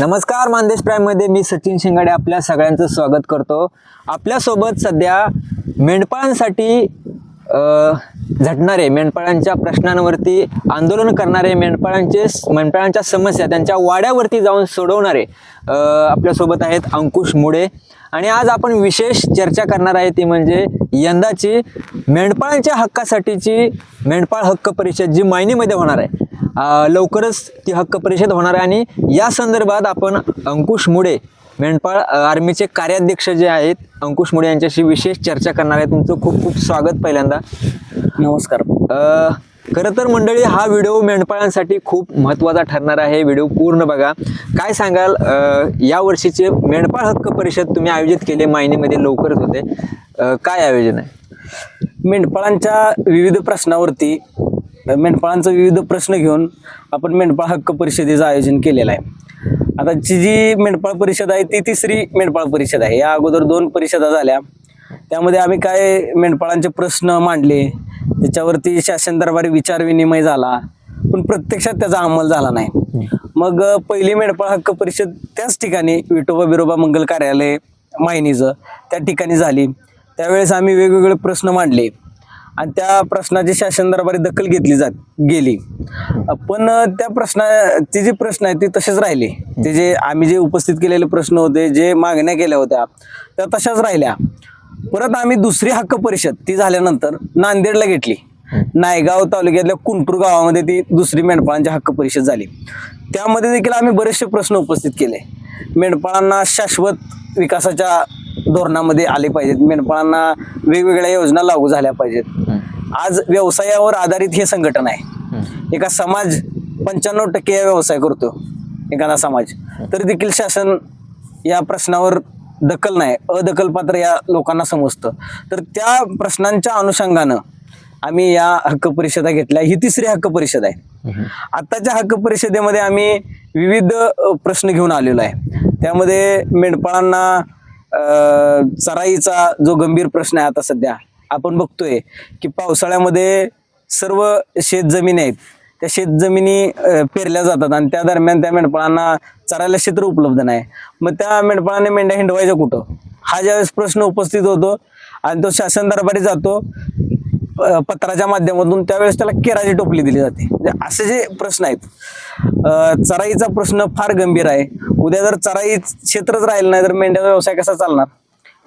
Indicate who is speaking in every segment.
Speaker 1: नमस्कार मानदेश प्राईममध्ये मी सचिन शिंगाडे आपल्या सगळ्यांचं स्वागत करतो. आपल्यासोबत सध्या मेंढपाळांसाठी झटणारे मेंढपाळांच्या प्रश्नांवरती आंदोलन करणारे मेंढपाळांचे मेंढपाळांच्या समस्या त्यांच्या वाड्यावरती जाऊन सोडवणारे आपल्यासोबत आहेत अंकुश मुडे. आणि आज आपण विशेष चर्चा करणार आहे ती म्हणजे यंदाची मेंढपाळांच्या हक्कासाठीची मेंढपाळ हक्क परिषद जी मायनीमध्ये होणार आहे. लवकरच ती हक्क परिषद होणार आहे आणि या संदर्भात आपण अंकुश मुडे मेंढपाळ आर्मीचे कार्याध्यक्ष जे आहेत अंकुश मुडे यांच्याशी विशेष चर्चा करणार आहे. तुमचं खूप खूप स्वागत पहिल्यांदा.
Speaker 2: नमस्कार.
Speaker 1: खरं तर मंडळी हा व्हिडिओ मेंढपाळांसाठी खूप महत्त्वाचा ठरणार आहे. व्हिडिओ पूर्ण बघा. काय सांगाल या वर्षीचे मेंढपाळ हक्क परिषद तुम्ही आयोजित केले महिनेमध्ये लवकरच होते. काय आयोजन आहे?
Speaker 2: मेंढपाळांच्या विविध प्रश्नावरती मेंढपाळांचा विविध प्रश्न घेऊन आपण मेंढपाळ हक्क परिषदेचं आयोजन केलेलं आहे. आताची जी मेंढपाळ परिषद आहे ती तिसरी मेंढपाळ परिषद आहे. या अगोदर दोन परिषदा झाल्या. त्यामध्ये आम्ही काय मेंढपाळांचे प्रश्न मांडले त्याच्यावरती शासन दरबारी विचार विनिमय झाला. पण प्रत्यक्षात त्याचा अंमल झाला नाही. मग पहिली मेंढपाळ हक्क परिषद त्याच ठिकाणी विठोबा बिरोबा मंगल कार्यालय मायनीचं त्या ठिकाणी झाली. त्यावेळेस आम्ही वेगवेगळे प्रश्न मांडले. आणि त्या प्रश्नाची शासन दरबारी दखल घेतली जात गेली. पण त्या प्रश्नाचे ते जे प्रश्न आहेत ते तसेच राहिले. ते जे आम्ही जे उपस्थित केलेले प्रश्न होते जे मागण्या केल्या होत्या त्या तशाच राहिल्या. परत आम्ही दुसरी हक्क परिषद ती झाल्यानंतर नांदेडला घेतली. नायगाव तालुक्यातल्या कुंटूर गावामध्ये ती दुसरी मेंढपाळांची हक्क परिषद झाली. त्यामध्ये देखील आम्ही बरेचसे प्रश्न उपस्थित केले. मेंढपाळांना शाश्वत विकासाच्या धोरणामध्ये आले पाहिजेत. मेंढपाळांना वेगवेगळ्या योजना लागू झाल्या पाहिजेत. आज व्यवसायावर आधारित हे संघटन आहे. एका समाज पंच्याण्णव टक्के व्यवसाय करतो. एखादा समाज. तरी देखील शासन या प्रश्नावर दखल नाही अदखलपात्र या लोकांना समजतं. तर त्या प्रश्नांच्या अनुषंगानं आम्ही या हक्क परिषदा घेतल्या. ही तिसरी हक्क परिषद आहे. आत्ताच्या हक्क परिषदेमध्ये आम्ही विविध प्रश्न घेऊन आलेलो आहे. त्यामध्ये मेंढपाळांना चराईचा जो गंभीर प्रश्न आहे आता सध्या आपण बघतोय की पावसाळ्यामध्ये सर्व शेतजमिनी आहेत. त्या शेतजमिनी पेरल्या जातात आणि त्या दरम्यान त्या मेंढपाळांना चरायला क्षेत्र उपलब्ध नाही. मग त्या मेंढपाळाने मेंढ्या हिंडवायच्या कुठं? हा ज्यावेळेस प्रश्न उपस्थित होतो आणि तो शासन दरबारी जातो पत्राच्या माध्यमातून त्यावेळेस त्याला केराची टोपली दिली जाते. म्हणजे असे जे प्रश्न आहेत चराईचा प्रश्न फार गंभीर आहे. उद्या जर चराई क्षेत्रच राहिलं नाही तर मेंढ्याचा व्यवसाय कसा चालणार?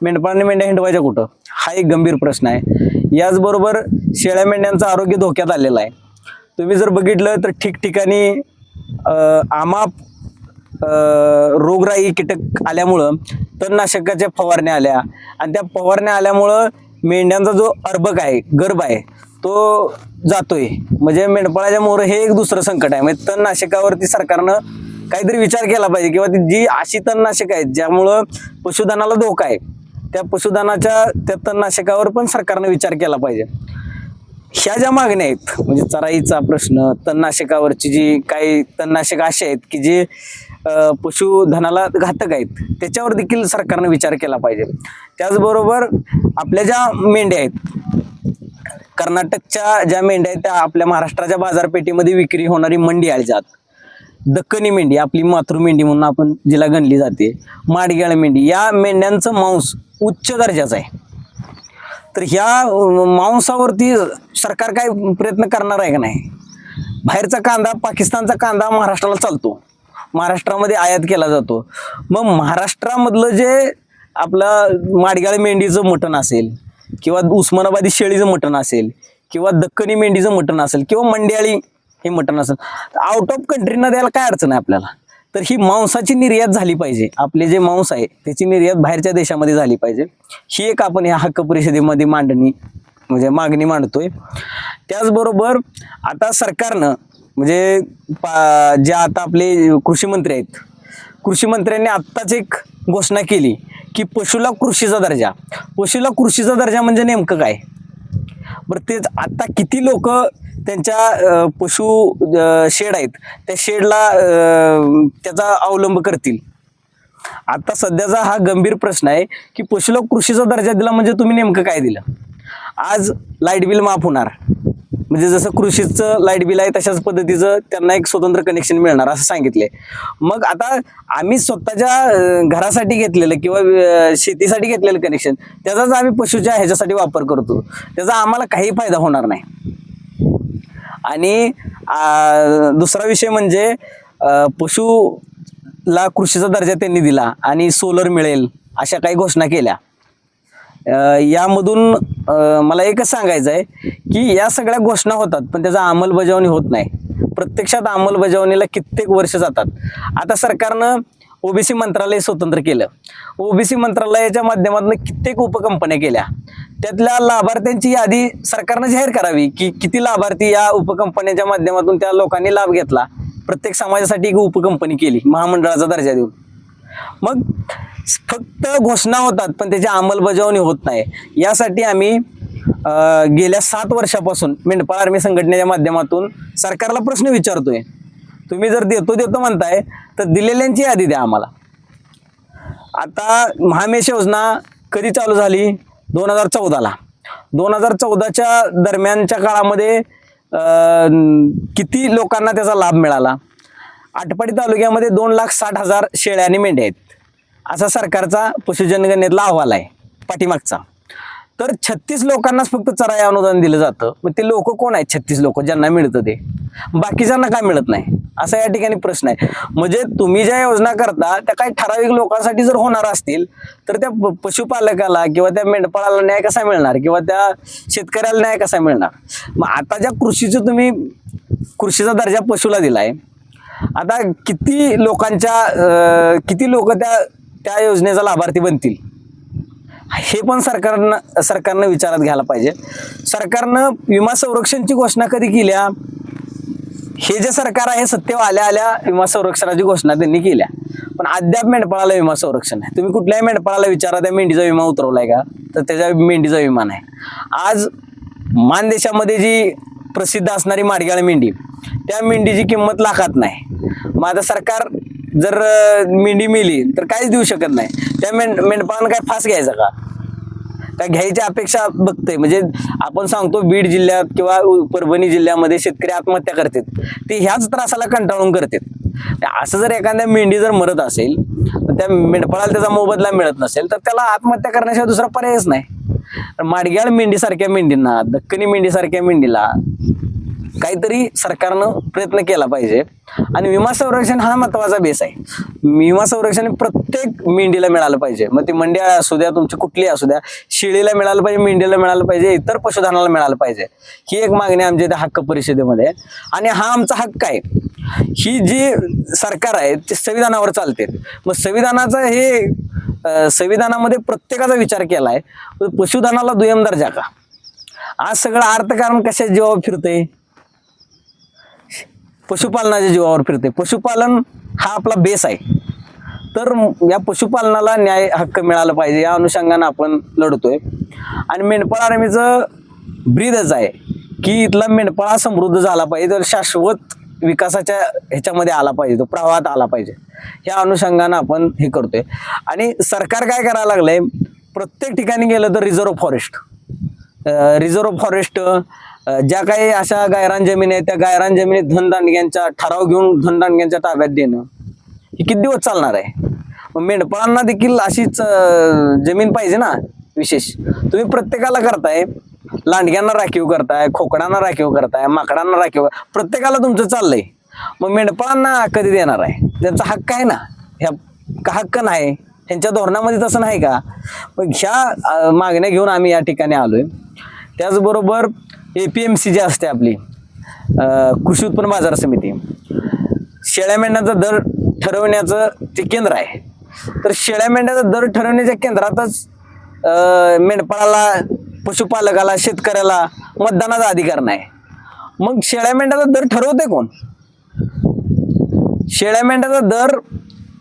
Speaker 2: मेंढपाळाने मेंढ्या हिंडवायच्या कुठं? हा एक गंभीर प्रश्न आहे. याचबरोबर शेळ्या मेंढ्यांचं आरोग्य धोक्यात आलेलं आहे. तुम्ही जर बघितलं तर ठिकठिकाणी आमाप रोगराई कीटक आल्यामुळं तणनाशकाच्या फवारण्या आल्या. आणि त्या फवारण्या आल्यामुळं मेंढ्यांचा जो अर्भक आहे गर्भ आहे तो जातोय. म्हणजे मेंढपाळाच्या मोर हे एक दुसरं संकट आहे. म्हणजे तणनाशकावरती सरकारनं काहीतरी विचार केला पाहिजे किंवा ती जी अशी तणनाशक आहेत ज्यामुळं पशुधनाला धोका आहे त्या पशुधनाच्या त्या तणनाशकावर पण सरकारनं विचार केला पाहिजे. ह्या ज्या मागण्या आहेत म्हणजे चराईचा प्रश्न तणनाशकावरची जी काही तणनाशक असे आहेत की जे पशुधनाला घातक आहेत त्याच्यावर देखील सरकारनं विचार केला पाहिजे. त्याचबरोबर आपल्या ज्या मेंढ्या आहेत कर्नाटकच्या ज्या मेंढ्या आहेत त्या आपल्या महाराष्ट्राच्या बाजारपेठेमध्ये विक्री होणारी मंडी आली जात. दक्कनी मेंढी आपली मातृ मेंढी म्हणून आपण जिला गणली जाते. माडग्याळ मेंढी या मेंढ्यांचं मांस उच्च दर्जाचं आहे. तर ह्या मांसावरती सरकार काय प्रयत्न करणार आहे का नाही? बाहेरचा कांदा पाकिस्तानचा कांदा महाराष्ट्राला चालतो. महाराष्ट्रामध्ये आयात केला जातो. मग महाराष्ट्रामधलं जे आपलं माडगाळ मेंढीचं मटण असेल किंवा उस्मानाबादी शेळीचं मटण असेल किंवा दक्कनी मेंढीचं मटण असेल किंवा मंड्याळी हे मटण असेल आउट ऑफ कंट्रीना द्यायला काय अडचण आहे आपल्याला? तर ही मांसाची निर्यात झाली पाहिजे. आपले जे मांस आहे त्याची निर्यात बाहेरच्या देशामध्ये झाली पाहिजे. ही एक आपण या हक्क परिषदेमध्ये मांडणी म्हणजे मागणी मांडतोय. त्याचबरोबर आता सरकारनं म्हणजे पा जे आता आपले कृषी मंत्री आहेत कृषी मंत्र्यांनी आत्ताच एक घोषणा केली की पशुला कृषीचा दर्जा. पशुला कृषीचा दर्जा म्हणजे नेमकं काय? बरं तेच आता किती लोक त्यांच्या पशु शेड आहेत त्या शेडला त्याचा अवलंब करतील. आता सध्याचा हा गंभीर प्रश्न आहे की पशुला कृषीचा दर्जा दिला म्हणजे तुम्ही नेमकं काय दिलं? आज लाइट बिल माफ होणार. म्हणजे जसं कृषीचं लाइट बिल आहे तशाच पद्धतीचं त्यांना एक स्वतंत्र कनेक्शन मिळणार असं सांगितलंय. मग आता आम्ही स्वतःच्या घरासाठी घेतलेलं किंवा शेतीसाठी घेतलेलं कनेक्शन त्याचाच आम्ही पशुच्या ह्याच्यासाठी वापर करतो. त्याचा आम्हाला काही फायदा होणार नाही. आणि दुसरा विषय म्हणजे पशुला कृषीचा दर्जा त्यांनी दिला आणि सोलर मिळेल अशा काही घोषणा केल्या. यामधून मला एकच सांगायचं आहे की या सगळ्या घोषणा होतात पण त्याचा अंमलबजावणी होत नाही. प्रत्यक्षात अंमलबजावणीला कित्येक वर्ष जातात. आता सरकारनं ओबीसी मंत्रालय स्वतंत्र केलं. ओबीसी मंत्रालयाच्या माध्यमातून कित्येक उपकंपन्या केल्या. त्यातल्या लाभार्थ्यांची यादी सरकारनं जाहीर करावी की किती लाभार्थी या उपकंपन्याच्या माध्यमातून त्या लोकांनी लाभ घेतला. प्रत्येक समाजासाठी एक उपकंपनी केली महामंडळाचा दर्जा देऊन. मग फक्त घोषणा होतात पण त्याची अंमलबजावणी होत नाही. यासाठी आम्ही अं, गेल्या सात वर्षापासून मेंढपाळ आर्मी संघटनेच्या माध्यमातून सरकारला प्रश्न विचारतोय. तुम्ही जर देतो देतो म्हणताय तर दिलेल्यांची यादी द्या आम्हाला. आता महामेश योजना कधी चालू झाली? दोन हजार चौदाला. दोन हजार चौदाच्या दरम्यानच्या काळामध्ये किती लोकांना त्याचा लाभ मिळाला? आटपाडी तालुक्यामध्ये दोन लाख साठ हजार शेळ्या आणि मेंढ्या आहेत. असा सरकारचा पशुजनगणनेतला अहवाल आहे पाठीमागचा. तर छत्तीस लोकांनाच फक्त चराई अनुदान दिलं जातं. मग ते लोक कोण आहेत छत्तीस लोक? ज्यांना मिळतं ते. बाकीच्यांना काय मिळत नाही? असा या ठिकाणी प्रश्न आहे. म्हणजे तुम्ही ज्या योजना करता त्या काही ठराविक लोकांसाठी जर होणार असतील तर त्या प- पशुपालकाला किंवा त्या मेंढपाळाला न्याय कसा मिळणार? किंवा त्या शेतकऱ्याला न्याय कसा मिळणार? मग आता ज्या कृषीचं तुम्ही कृषीचा दर्जा पशुला दिलाय आता किती लोकांच्या किती लोक त्या त्या योजनेचा लाभार्थी बनतील? हे पण सरकारनं सरकारनं विचारात घ्यायला पाहिजे. सरकारनं विमा संरक्षणची घोषणा कधी केल्या? हे जे सरकार आहे सत्तेवर आल्या आल्या विमा संरक्षणाची घोषणा त्यांनी केल्या. पण अद्याप मेंढपाळाला विमा संरक्षण आहे तुम्ही कुठल्याही मेंढपाळाला विचारा त्या मेंढीचा विमा उतरवलाय का? तर त्याच्या मेंढीचा विमा नाही. आज मानदेशामध्ये जी प्रसिद्ध असणारी माडगाळ मेंढी. त्या मेंढीची किंमत लाखात नाही. मग आता सरकार जर मेंढी मिली तर काहीच देऊ शकत नाही. त्या मेंढ मेंढपाळानं काय फास घ्यायचा का? काय घ्यायची अपेक्षा बघते म्हणजे आपण सांगतो बीड जिल्ह्यात किंवा उ- परभणी जिल्ह्यामध्ये शेतकरी आत्महत्या करतात. ते ह्याच त्रासाला कंटाळून करतात. असं जर एखाद्या मेंढी जर मरत असेल तर त्या मेंढपाळाला त्याचा मोबदला मिळत नसेल तर त्याला आत्महत्या करण्याशिवाय दुसरा पर्यायच नाही. माडग्याळ मेंढीसारख्या मेंढींना दक्कनी मेंढीसारख्या मेंढीला काहीतरी सरकारनं प्रयत्न केला पाहिजे. आणि विमा संरक्षण हा महत्त्वाचा बेस आहे. विमा संरक्षण प्रत्येक मेंढीला मिळालं पाहिजे. मग ती मंड्या असू द्या तुमची कुठली असू द्या शेळीला मिळालं पाहिजे मेंढीला मिळालं पाहिजे इतर पशुधनाला मिळालं पाहिजे. ही एक मागणी आमच्या इथे हक्क परिषदेमध्ये आहे. आणि हा आमचा हक्क आहे. ही जी सरकार आहे ते संविधानावर चालते. मग संविधानाचं हे संविधानामध्ये प्रत्येकाचा विचार केला आहे पशुधनाला दुय्यम दर्जा का? आज सगळं अर्थकारण कशा जेव्हा फिरतंय? पशुपालनाच्या जीवावर फिरते. पशुपालन हा आपला बेस आहे. तर या पशुपालनाला न्याय हक्क मिळाला पाहिजे या अनुषंगानं आपण लढतोय. आणि मेंढपाळ आर्मीचं ब्रीदच आहे की इथला मेंढपाळा समृद्ध झाला पाहिजे तर शाश्वत विकासाच्या ह्याच्यामध्ये आला पाहिजे तो प्रवाहात आला पाहिजे. ह्या अनुषंगानं आपण हे करतोय. आणि सरकार काय करायला लागलंय प्रत्येक ठिकाणी गेलं तर रिझर्व्ह फॉरेस्ट रिझर्व्ह फॉरेस्ट ज्या काही अशा गायरान जमीन आहेत त्या गायरान जमिनीत धनदांडग्यांच्या ठराव घेऊन धनदांडग्यांच्या ताब्यात देणं हे किती दिवस चालणार आहे? मग मेंढपाळांना देखील अशीच जमीन पाहिजे ना विशेष. तुम्ही प्रत्येकाला करताय लांडग्यांना राखीव करताय खोकडांना राखीव करताय माकडांना राखीव प्रत्येकाला तुमचं चाललंय. मग मेंढपाळांना कधी देणार आहे? त्यांचा हक्क आहे ना? ह्या का हक्क नाही? ह्यांच्या धोरणामध्ये तसं नाही का? मग ह्या मागण्या घेऊन आम्ही या ठिकाणी आलोय. त्याचबरोबर ए पी एम सी जी असते आपली कृषी उत्पन्न बाजार समिती. शेळ्या मेंढ्यांचा दर ठरवण्याचं ते केंद्र आहे. तर शेळ्या मेंढ्याचा दर ठरवण्याच्या केंद्रातच मेंढपाळाला पशुपालकाला शेतकऱ्याला मतदानाचा अधिकार नाही. मग शेळ्या मेंढ्याचा दर ठरवते कोण? शेळ्या मेंढ्याचा दर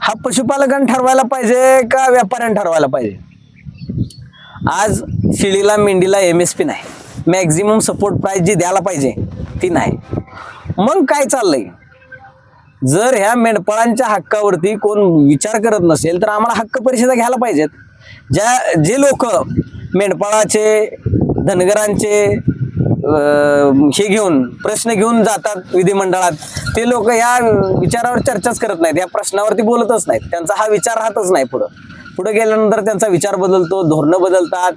Speaker 2: हा पशुपालकांनी ठरवायला पाहिजे का व्यापाऱ्याने ठरवायला पाहिजे? आज शेळीला मेंढीला एम एस पी नाही. मॅक्झिमम सपोर्ट प्राईस जी द्यायला पाहिजे ती नाही. मग काय चाललंय? जर ह्या मेंढपाळांच्या हक्कावरती कोण विचार करत नसेल तर आम्हाला हक्क परिषदा घ्यायला पाहिजेत. ज्या जे लोक मेंढपाळाचे धनगरांचे हे घेऊन प्रश्न घेऊन जातात विधिमंडळात ते लोक या विचारावर चर्चाच करत नाहीत या प्रश्नावरती बोलतच नाहीत. त्यांचा हा विचार राहतच नाही पुढं. पुढे गेल्यानंतर त्यांचा विचार बदलतो धोरणं बदलतात.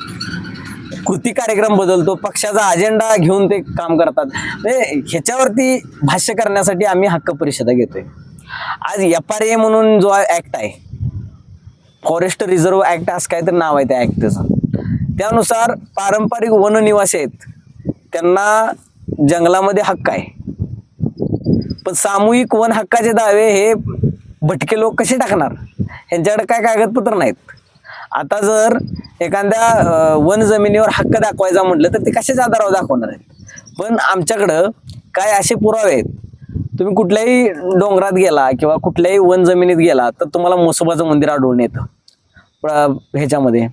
Speaker 2: कृती कार्यक्रम बदलतो पक्षाचा अजेंडा घेऊन ते काम करतात. म्हणजे ह्याच्यावरती भाष्य करण्यासाठी आम्ही हक्क परिषदा घेतोय. आज एफ आर ए म्हणून जो ऍक्ट आहे फॉरेस्ट रिझर्व्ह ऍक्ट असं काय तर नाव आहे त्या ऍक्टचं त्यानुसार पारंपरिक वननिवासी आहेत. त्यांना जंगलामध्ये हक्क आहे. पण सामूहिक वन हक्काचे दावे हे भटके लोक कसे टाकणार? यांच्याकडे काय कागदपत्र नाहीत. आता जर एखाद्या वन जमिनीवर हक्क दाखवायचा म्हटलं तर ते कशाच्या आधारावर दाखवणार आहेत? पण आमच्याकडं काय असे पुरावे आहेत? तुम्ही कुठल्याही डोंगरात गेला किंवा कुठल्याही वन जमिनीत गेला तर तुम्हाला मोसोबाचं मंदिर आढळून येतं. ह्याच्यामध्ये.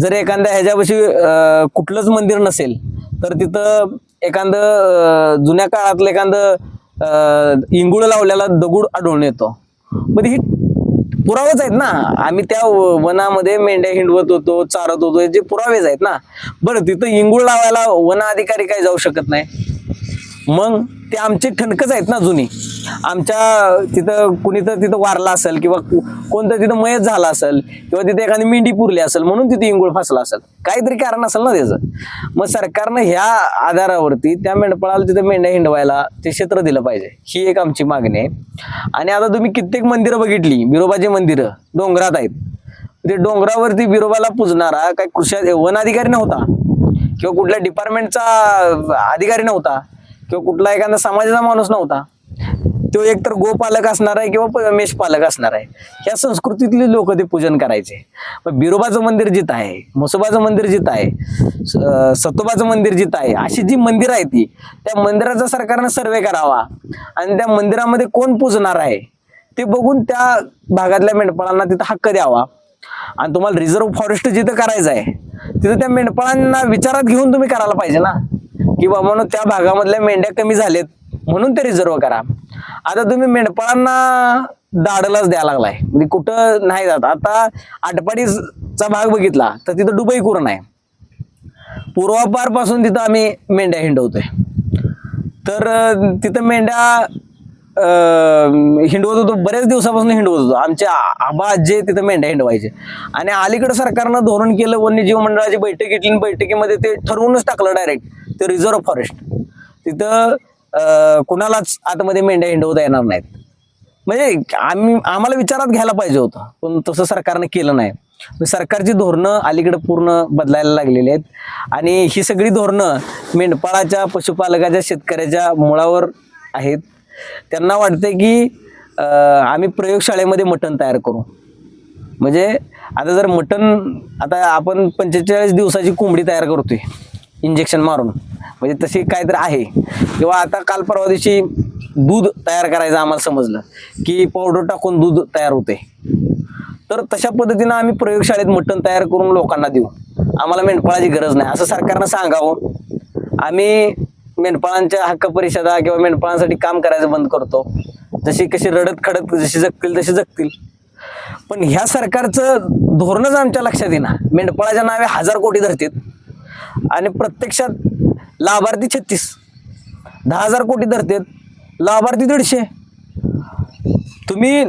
Speaker 2: जर एखाद्या ह्याच्यापाशी कुठलंच मंदिर नसेल तर तिथं एखादं जुन्या काळातलं एखादं इंगुळ लावलेला दगूड आढळून येतो. मग ही पुरावेच आहेत ना. आम्ही त्या वनामध्ये मेंढ्या हिंडवत होतो चारत होतो जे पुरावेच आहेत ना. बरं तिथं इंगुळ लावायला वन अधिकारी काय जाऊ शकत नाही. मग ते आमचे ठणकच आहेत ना जुनी. आमच्या तिथं कुणी तर तिथं वारला असेल किंवा कोणतं तिथं मयत झाला असेल किंवा तिथे एखादी मेंढी पुरली असेल म्हणून तिथे इंगुळ फासला असेल. काहीतरी कारण असेल ना त्याचं. मग सरकारनं ह्या आधारावरती त्या मेंढपाळाला तिथे मेंढ्या हिंडवायला ते क्षेत्र दिलं पाहिजे. ही एक आमची मागणी आहे. आणि आता तुम्ही कित्येक मंदिरं बघितली. बिरोबाची मंदिरं डोंगरात आहेत. ते डोंगरावरती बिरोबाला पुजणारा काय कृषी वन अधिकारी नव्हता. किंवा कुठल्या डिपार्टमेंटचा अधिकारी नव्हता. किंवा कुठला एखादा समाजाचा माणूस नव्हता. तो एकतर गोपालक असणार आहे किंवा प- मेषपालक असणार आहे. ह्या संस्कृतीतले लोक ते पूजन करायचे. बिरोबाचं मंदिर जिथं आहे म्हसोबाचं मंदिर जिथं आहे स- सतोबाचं मंदिर जिथं आहे अशी जी मंदिरं आहे ती त्या मंदिराचा सरकारनं सर्वे करावा. आणि त्या मंदिरामध्ये कोण पूजणार आहे ते बघून त्या भागातल्या मेंढपाळांना तिथं हक्क द्यावा. आणि तुम्हाला रिझर्व्ह फॉरेस्ट जिथं करायचं आहे तिथं त्या मेंढपाळांना विचारात घेऊन तुम्ही करायला पाहिजे ना. की बाबा त्या भागामधल्या मेंढ्या कमी झाल्यात म्हणून ते रिझर्व्ह करा. आता तुम्ही मेंढपाळांना दाडलाच द्यायला लागलाय. म्हणजे कुठं नाही जात. आता आटपाडीचा भाग बघितला तर तिथं डुबई कुरण आहे पूर्वापारपासून तिथं आम्ही मेंढ्या हिंडवतोय. तर तिथं मेंढ्या हिंडवत होतो बऱ्याच दिवसापासून हिंडवत होतो. आमचे आबा आजे तिथं मेंढ्या हिंडवायचे. आणि अलीकडे सरकारनं धोरण केलं वन्यजीव मंडळाची बैठक घेतली आणि बैठकीमध्ये ते ठरवूनच टाकलं डायरेक्ट ते रिझर्व्ह फॉरेस्ट तिथं कुणालाच आतमध्ये मेंढ्या हिंडवता येणार नाहीत. म्हणजे आम्ही आम्हाला विचारात घ्यायला पाहिजे होतं पण तसं सरकारनं केलं नाही. म्हणजे सरकारची धोरणं अलीकडे पूर्ण बदलायला लागलेली आहेत. आणि ही सगळी धोरणं मेंढपाळाच्या पशुपालकाच्या शेतकऱ्याच्या मुळावर आहेत. त्यांना वाटते की आम्ही प्रयोगशाळेमध्ये मटण तयार करू. म्हणजे आता जर मटण आता आपण पंचेचाळीस दिवसाची कोंबडी तयार करतोय इंजेक्शन मारून. म्हणजे तशी काहीतरी आहे. किंवा आता काल परवा दिवशी दूध तयार करायचं आम्हाला समजलं की पावडर टाकून दूध तयार होते तर तशा पद्धतीनं आम्ही प्रयोगशाळेत मटण तयार करून लोकांना देऊ. आम्हाला मेंढपाळाची गरज नाही. असं सरकारनं सांगावं. आम्ही मेंढपाळांच्या हक्क परिषदा किंवा मेंढपाळांसाठी काम करायचं बंद करतो. जशी कशी रडत खडत जशी जगतील तशी जगतील. पण ह्या सरकारचं धोरणच आमच्या लक्षात येईना. मेंढपाळाच्या नावे हजार कोटी धरतील आणि प्रत्यक्षात लाभार्थी छत्तीस. दहा हजार कोटी धरतात. लाभार्थी दीडशे. तुम्ही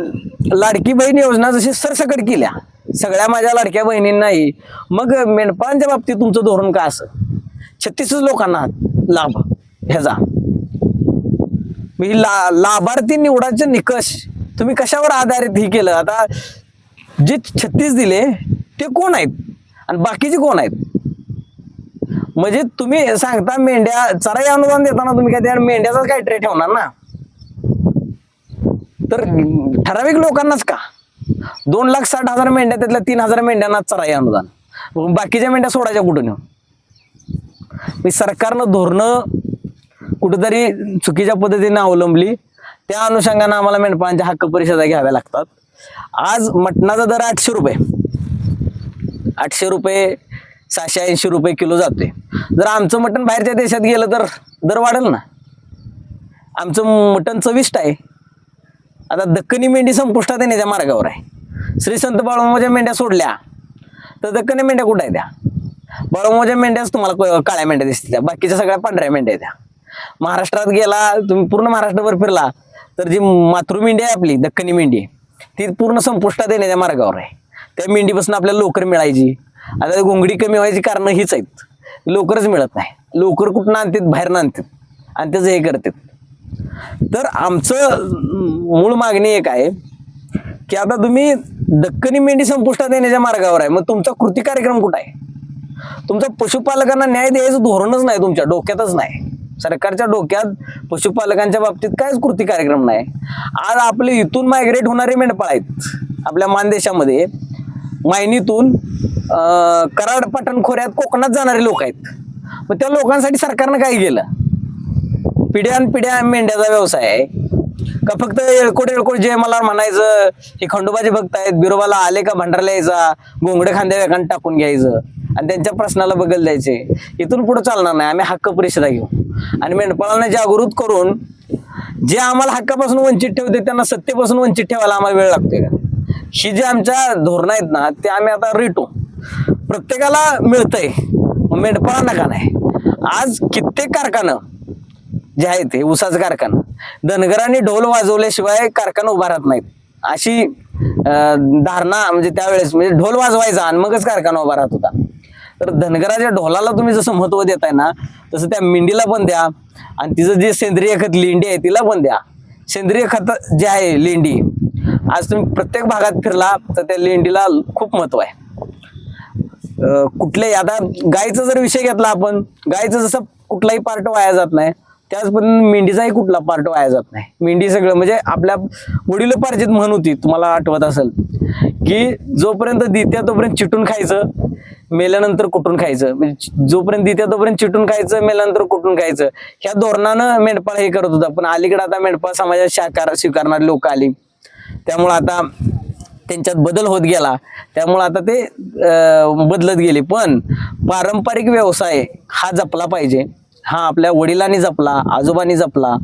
Speaker 2: लाडकी बहीण योजना जशी सरसकट केल्या सगळ्या माझ्या लाडक्या बहिणींनाही मग मेंढपाळांच्या बाबतीत तुमचं धोरण काय असं? छत्तीसच लोकांना लाभ ह्याचा. मी ला लाभार्थी निवडाचे निकष तुम्ही कशावर आधारित हे केलं? आता जे छत्तीस दिले ते कोण आहेत? आणि बाकीचे कोण आहेत? म्हणजे तुम्ही सांगता मेंढ्या चराई अनुदान देताना तुम्ही काय त्या मेंढ्याचाच काय ट्रे ठेवणार ना? तर ठराविक लोकांनाच का? दोन लाख साठ हजार मेंढ्या त्यातल्या तीन हजार मेंढ्यांना चराई अनुदान. बाकीच्या मेंढ्या सोडायच्या कुठून? येऊन मी सरकारनं धोरणं कुठेतरी चुकीच्या पद्धतीने अवलंबली. त्या अनुषंगानं आम्हाला मेंढपाळांच्या हक्क परिषदा घ्याव्या लागतात. आज मटणाचा दर आठशे रुपये. आठशे रुपये सहाशे ऐंशी रुपये किलो जाते जर आमचं मटण बाहेरच्या देशात गेलं तर दर वाढेल ना. आमचं मटण चविष्ट आहे. आता दक्कनी मेंढी संपुष्टात येण्याच्या मार्गावर आहे. श्री संत बाळूमाच्या मेंढ्या सोडल्या तर दक्कनी मेंढ्या कुठं आहे त्या? बळमोच्या मेंढ्याच तुम्हाला क- काळ्या मेंढ्या दिसतील त्या. बाकीच्या सगळ्या पांढऱ्या मेंढ्या आहेत त्या. महाराष्ट्रात गेला तुम्ही पूर्ण महाराष्ट्रभर फिरला तर जी मातृ मेंढी आहे आपली दक्कनी मेंढी ती पूर्ण संपुष्टात येण्याच्या मार्गावर आहे. त्या मेंढीपासून आपल्याला लोकर मिळायची. आता घोंगडी कमी व्हायची कारण हीच आहेत. लोकरच मिळत नाही. लोकर कुठं आणतात? बाहेर आणतात. आणि त्याचं हे करतात. तर आमचं मूळ मागणी एक आहे की आता तुम्ही दक्कनी मेंढी संपुष्टात येण्याच्या मार्गावर आहे. मग तुमचा कृती कार्यक्रम कुठं आहे? तुमचा पशुपालकांना न्याय द्यायचं धोरणच नाही तुमच्या डोक्यातच नाही. सरकारच्या डोक्यात पशुपालकांच्या बाबतीत कायच कृती कार्यक्रम नाही. आज आपले इथून मायग्रेट होणारे मेंढपाळ आहेत. आपल्या मानदेशामध्ये. मायनीतून कराड पटण खोऱ्यात कोकणात जाणारे लोक आहेत. मग त्या लोकांसाठी सरकारनं काय केलं? पिढ्यान पिढ्या मेंढ्याचा व्यवसाय आहे. का फक्त येळकोट येळकोट जे मला म्हणायचं हे खंडोबाचे भक्त आहेत बिरोबाला आले का भंडारला यायचा गोंगडे खांद्या वेगाने टाकून घ्यायचं आणि त्यांच्या प्रश्नाला बगल द्यायचे इथून पुढे चालणार नाही. आम्ही हक्क परिषदा घेऊ. आणि मेंढपाळांना जागृत करून जे आम्हाला हक्कापासून वंचित ठेवते त्यांना सत्तेपासून वंचित ठेवायला आम्हाला वेळ लागतोय का? ही जे आमच्या धोरणं आहेत ना ते आम्ही आता रिटू. प्रत्येकाला मिळतंय मेंढपाळांना का नाही? आज कित्येक कारखानं जे आहे ते ऊसाचं कारखाना धनगरांनी ढोल वाजवल्याशिवाय कारखाना उभा राहत नाहीत. अशी धारणा म्हणजे त्यावेळेस म्हणजे ढोल वाजवायचा आणि मगच कारखाना उभा राहत होता. तर धनगराच्या ढोलाला तुम्ही जसं महत्त्व देताय ना तसं त्या मेंढीला पण द्या आणि तिचं जे सेंद्रिय खत लेंडी आहे तिला पण द्या. सेंद्रिय खत जे आहे लेंडी आज तुम्ही प्रत्येक भागात फिरला तर त्या लेंडीला खूप महत्त्व आहे. कुठल्याही आता गायचा जर विषय घेतला आपण गायचं जसं कुठलाही पार्ट वाया जात नाही त्याच पण मेंढीचाही कुठला पार्ट वाया जात नाही. मेंढी सगळं म्हणजे आपल्या वडिलोपार्जित म्हण होती तुम्हाला आठवत असेल की जोपर्यंत दित्या तोपर्यंत चिटून खायचं मेल्यानंतर कुठून खायचं. म्हणजे जोपर्यंत दित्या तोपर्यंत चिटून खायचं मेल्यानंतर कुठून खायचं. ह्या धोरणानं मेंढपाळ हे करत होता पण अलीकडे आता मेंढपाळ समाजात शाकार स्वीकारणारी लोक आली. त्यामुळं आता त्यांच्यात बदल होत गेला. त्यामुळं आता ते बदलत गेले. पण पारंपरिक व्यवसाय हा जपला पाहिजे. हा आपल्या वडिलांनी जपला आजोबांनी जपला.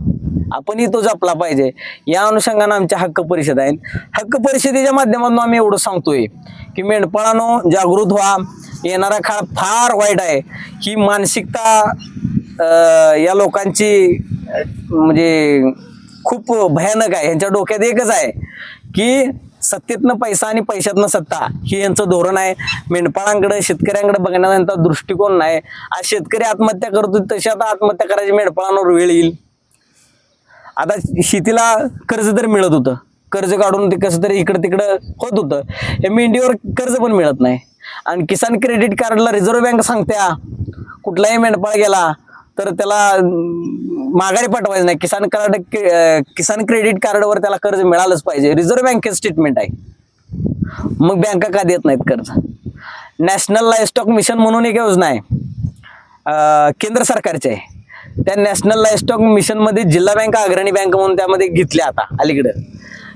Speaker 2: आपणही तो जपला पाहिजे. या अनुषंगानं आमच्या हक्क परिषद आहेत. हक्क परिषदेच्या माध्यमातून आम्ही एवढं सांगतोय की मेंढपाळानो जागृत व्हा. येणारा काळ फार वाईट आहे. ही मानसिकता या लोकांची म्हणजे खूप भयानक आहे. यांच्या डोक्यात एकच आहे की सत्तेतनं पैसा आणि पैशातनं सत्ता हे यांचं धोरण आहे. मेंढपाळांकडे शेतकऱ्यांकडे बघण्याचा यांचा दृष्टिकोन नाही. आज शेतकरी आत्महत्या करतो तशी आता आत्महत्या करायची मेंढपाळांवर वेळ येईल. आता शेतीला कर्ज तर मिळत होतं. कर्ज काढून ते कसं तरी इकडं तिकडं होत होतं. या मेंढीवर कर्ज पण मिळत नाही. आणि किसान क्रेडिट कार्डला रिझर्व्ह बँक सांगत्या कुठलाही मेंढपाळ गेला तर त्याला माघारी पाठवायचं नाही. किसान कार्ड किसान क्रेडिट कार्डवर त्याला कर्ज मिळालंच पाहिजे. रिझर्व्ह बँकेचं स्टेटमेंट आहे. मग बँका का देत नाहीत कर्ज? नॅशनल लाईफस्टॉक मिशन म्हणून एक योजना आहे. केंद्र सरकारची आहे. त्या नॅशनल लाईफस्टॉक मिशनमध्ये जिल्हा बँक अग्रणी बँक म्हणून त्यामध्ये घेतल्या आता अलीकडं.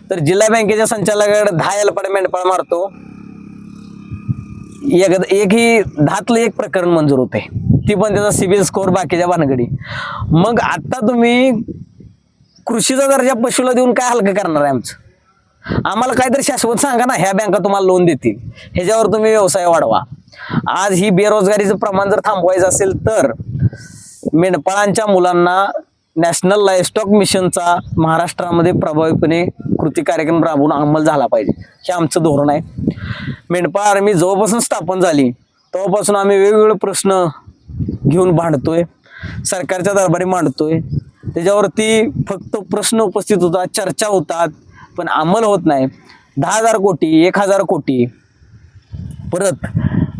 Speaker 2: तर जिल्हा बँकेच्या संचालकाकडे दहा एलपड मेंढपाळ मारतो. एक एक ही दहातलं एक प्रकरण मंजूर होते. ती पण त्याचा सिबिल स्कोअर बाकीच्या भानगडी. मग आता तुम्ही कृषीचा दर्जा पशुला देऊन काय हलकं करणार आहे आमचं? आम्हाला काहीतरी शाश्वत सांगा ना ह्या बँका तुम्हाला लोन देतील. ह्याच्यावर तुम्ही व्यवसाय वाढवा. आज ही बेरोजगारीचं प्रमाण जर थांबवायचं असेल तर मेंढपाळांच्या मुलांना नॅशनल लाईफस्टॉक मिशनचा महाराष्ट्रामध्ये प्रभावीपणे कृती कार्यक्रम राबवून अंमल झाला पाहिजे. हे आमचं धोरण आहे. मेंढपाळ आर्मी जेव्हापासून स्थापन झाली. तेव्हापासून आम्ही वेगवेगळे प्रश्न घेऊन भांडतोय. सरकारच्या दरबारी मांडतोय. त्याच्यावरती फक्त प्रश्न उपस्थित होतात चर्चा होतात पण अंमल होत नाही. दहा हजार कोटी एक हजार कोटी. परत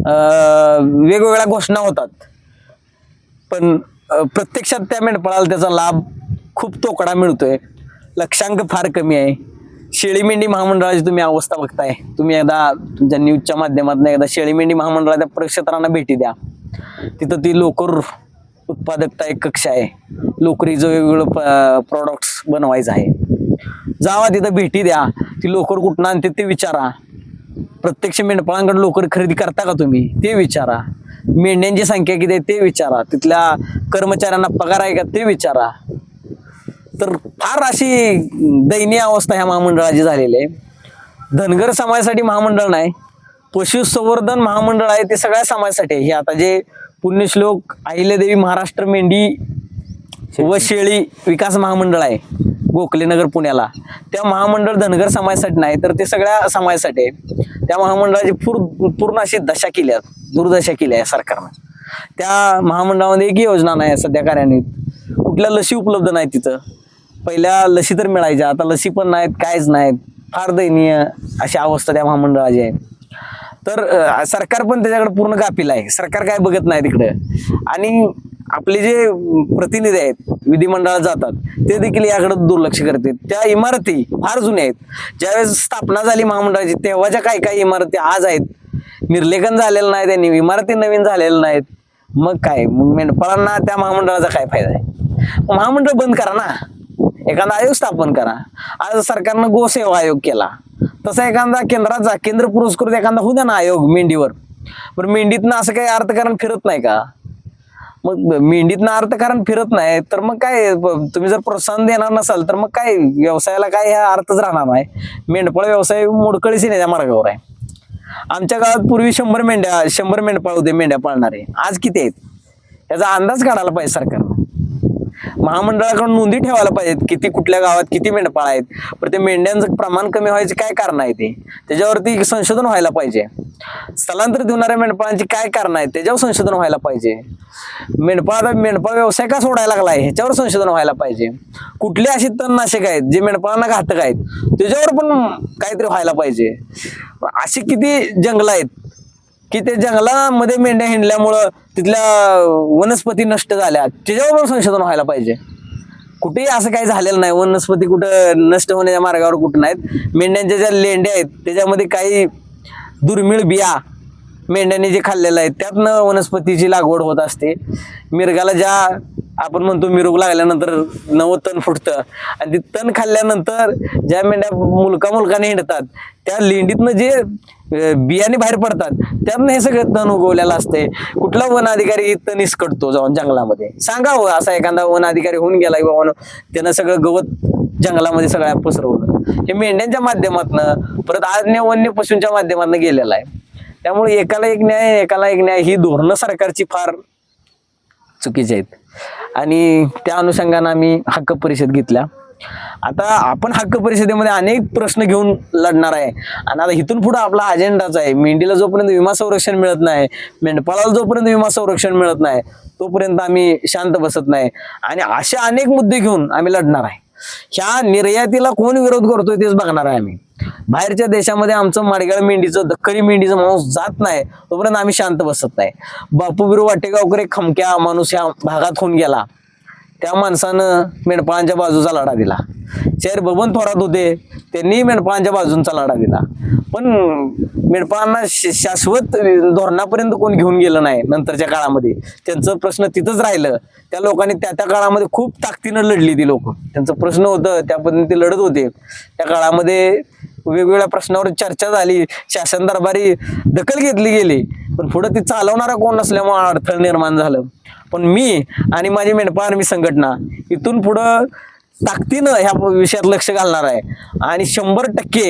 Speaker 2: वेगवेगळ्या घोषणा होतात. पण प्रत्यक्षात त्या मेंढपाळाला त्याचा लाभ खूप तोकडा मिळतोय. लक्षांक फार कमी आहे. शेळी मेंढी महामंडळाची तुम्ही अवस्था बघताय. तुम्ही एकदा तुमच्या न्यूजच्या माध्यमातून एकदा शेळी मेंढी महामंडळाच्या प्रक्षेत्रांना भेटी द्या. तिथं ती लोकर उत्पादकता एक कक्ष आहे. लोकरीचं वेगवेगळं प्रॉडक्ट्स बनवायचं आहे. जावा तिथं भेटी द्या. ती लोकर कुठनं आणते ते विचारा. प्रत्यक्ष मेंढपाळांकडे लोकर खरेदी करता का तुम्ही? ते विचारा. मेंढ्यांची संख्या किती आहे ते विचारा. तिथल्या कर्मचाऱ्यांना पगार आहे का ते विचारा. तर फार अशी दयनीय अवस्था ह्या महामंडळाची झालेली आहे. धनगर समाजासाठी महामंडळ नाही पशुसंवर्धन महामंडळ आहे ते सगळ्या समाजासाठी आहे. हे आता जे पुण्यश्लोक अहिल्यादेवी महाराष्ट्र मेंढी व शेळी विकास महामंडळ आहे गोखलेनगर पुण्याला. त्या महामंडळ धनगर समाजासाठी नाही तर ते सगळ्या समाजासाठी आहे. त्या महामंडळाची पूर पूर्ण अशी दशा केली आहे दुर्दशा केली आहे सरकारनं. त्या महामंडळामध्ये एक योजना नाही सध्या कार्यान्वित. कुठल्या लसी उपलब्ध नाही तिथं? पहिल्या लसी तर मिळायच्या आता लसी पण नाहीत काहीच नाहीत. फार दयनीय अशी अवस्था त्या महामंडळाची आहे. तर सरकार पण त्याच्याकडे पूर्ण गाफील आहे. सरकार काय बघत नाही तिकडे. आणि आपले जे प्रतिनिधी आहेत विधिमंडळात जातात ते देखील याकडे दुर्लक्ष करतात त्या इमारती फार जुन्या आहेत. ज्यावेळेस स्थापना झाली महामंडळाची तेव्हाच्या काही काही इमारती आज आहेत? निर्लेखन झालेलं नाही त्यांनी इमारती नवीन झालेल्या नाहीत. मग काय? मग मेंढपाळांना त्या महामंडळाचा काय फायदा आहे? महामंडळ बंद करा ना. एखादा आयोग स्थापन करा. आज सरकारनं गोसेवा आयोग केला. तसा एखादा केंद्राचा केंद्र पुरस्कृत एखादा होऊ द्या ना आयोग मेंढीवर. पण मेंढीतनं असं काही अर्थकारण फिरत नाही का? मग मेंढीतनं अर्थकारण फिरत नाही तर मग काय तुम्ही जर प्रोत्साहन देणार नसाल तर मग काय व्यवसायाला काय ह्या अर्थच राहणार नाही. मेंढपाळ व्यवसाय मोडकळीच येण्याच्या मार्गावर आहे. आमच्या गावात पूर्वी शंभर मेंढ्या शंभर मेंढपाळ होते मेंढ्या पाळणारे. आज किती आहेत? याचा अंदाज काढायला पाहिजे सरकारनं. महामंडळाकडून नोंदी ठेवायला पाहिजेत किती कुठल्या गावात किती मेंढपाळ आहेत. पण ते मेंढ्यांचं प्रमाण कमी व्हायचे काय कारण आहे ते त्याच्यावरती संशोधन व्हायला पाहिजे. स्थलांतरित होणाऱ्या मेंढपाळांची काय कारण आहेत? त्याच्यावर संशोधन व्हायला पाहिजे. मेंढपाळ मेंढपाळ व्यवसाय का सोडायला लागलाय ह्याच्यावर संशोधन व्हायला पाहिजे. कुठले असे तणनाशक आहेत जे मेंढपाळांना घातक आहेत? त्याच्यावर पण काहीतरी व्हायला पाहिजे. अशी किती जंगल आहेत? की ते जंगलामध्ये मेंढ्या हिंडल्यामुळं तिथल्या वनस्पती नष्ट झाल्या. त्याच्यावर पण संशोधन व्हायला पाहिजे. कुठेही असं काही झालेलं नाही. वनस्पती कुठं नष्ट होण्याच्या मार्गावर कुठं नाहीत. मेंढ्यांच्या ज्या लेंड्या आहेत त्याच्यामध्ये काही दुर्मिळ बिया मेंढ्यांनी जे खाल्लेलं आहे त्यातनं वनस्पतीची लागवड होत असते. मिरगाला ज्या आपण म्हणतो मिरूग लागल्यानंतर नवं तण फुटतं. आणि ते तण खाल्ल्यानंतर ज्या मेंढ्या मुलका मुलकाने हिंडतात त्या लेंडीतनं जे बियाणे बाहेर पडतात त्यातनं हे सगळं तण उगवलेलं असते कुठला वन अधिकारी तण इसकडतो जाऊन जंगलामध्ये? सांगा हो असा एखादा वन अधिकारी होऊन गेला की बाबा त्यानं सगळं गवत जंगलामध्ये सगळ्या पसरवलं. हे मेंढ्यांच्या माध्यमातनं परत अन्य वन्य पशूंच्या माध्यमातनं गेलेलं आहे. त्यामुळे एकाला एक न्याय एकाला एक न्याय ही धोरणं सरकारची फार चुकीचे आहेत. आणि त्या अनुषंगानं आम्ही हक्क परिषद घेतल्या. आता आपण हक्क परिषदेमध्ये अनेक प्रश्न घेऊन लढणार आहे. आणि आता इथून पुढे आपला अजेंडाच आहे. मेंढीला जोपर्यंत विमा संरक्षण मिळत नाही मेंढपाळाला जोपर्यंत विमा संरक्षण मिळत नाही तोपर्यंत आम्ही शांत बसत नाही. आणि असे अनेक मुद्दे घेऊन आम्ही लढणार आहे. ह्या निर्यातीला कोण विरोध करतोय तेच बघणार आहे आम्ही. बाहेरच्या देशामध्ये आमचं माडगाळ मेंढीचं दक्करी मेंढीचं माणूस जात नाही तोपर्यंत आम्ही शांत बसत नाही. बापू बिरू वाटेगावकर एक खमक्या माणूस या भागात होऊन गेला. त्या माणसानं मेंढपाळांच्या बाजूचा लढा दिला. शेर बबन थोरात होते त्यांनी मेंढपाळांच्या बाजूंचा लढा दिला. पण मेंढपाळांना श- शाश्वत धोरणापर्यंत कोण घेऊन गेलं नाही नंतरच्या काळामध्ये. त्यांचं प्रश्न तिथंच राहिलं. त्या लोकांनी त्या त्या काळामध्ये खूप ताकदीनं लढली ती लोक. त्यांचं प्रश्न होतं त्या पद्धतीने ते लढत होते. त्या काळामध्ये वेगवेगळ्या प्रश्नावर चर्चा झाली. शासन दरबारी दखल घेतली गेली. पण पुढे ती चालवणारा कोण नसल्यामुळे अडथळ निर्माण झालं. पण मी आणि माझी मेंढपाळ आर्मी संघटना इथून पुढं ताकदीनं ह्या विषयात लक्ष घालणार आहे. आणि शंभर टक्के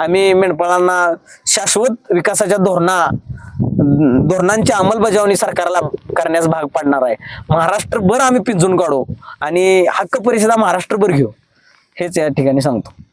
Speaker 2: आम्ही मेंढपाळांना शाश्वत विकासाच्या धोरणा धोरणांची अंमलबजावणी सरकारला करण्यास भाग पाडणार आहे. महाराष्ट्रभर आम्ही पिंजून काढू आणि हक्क परिषदा महाराष्ट्रभर घेऊ. हेच या ठिकाणी सांगतो.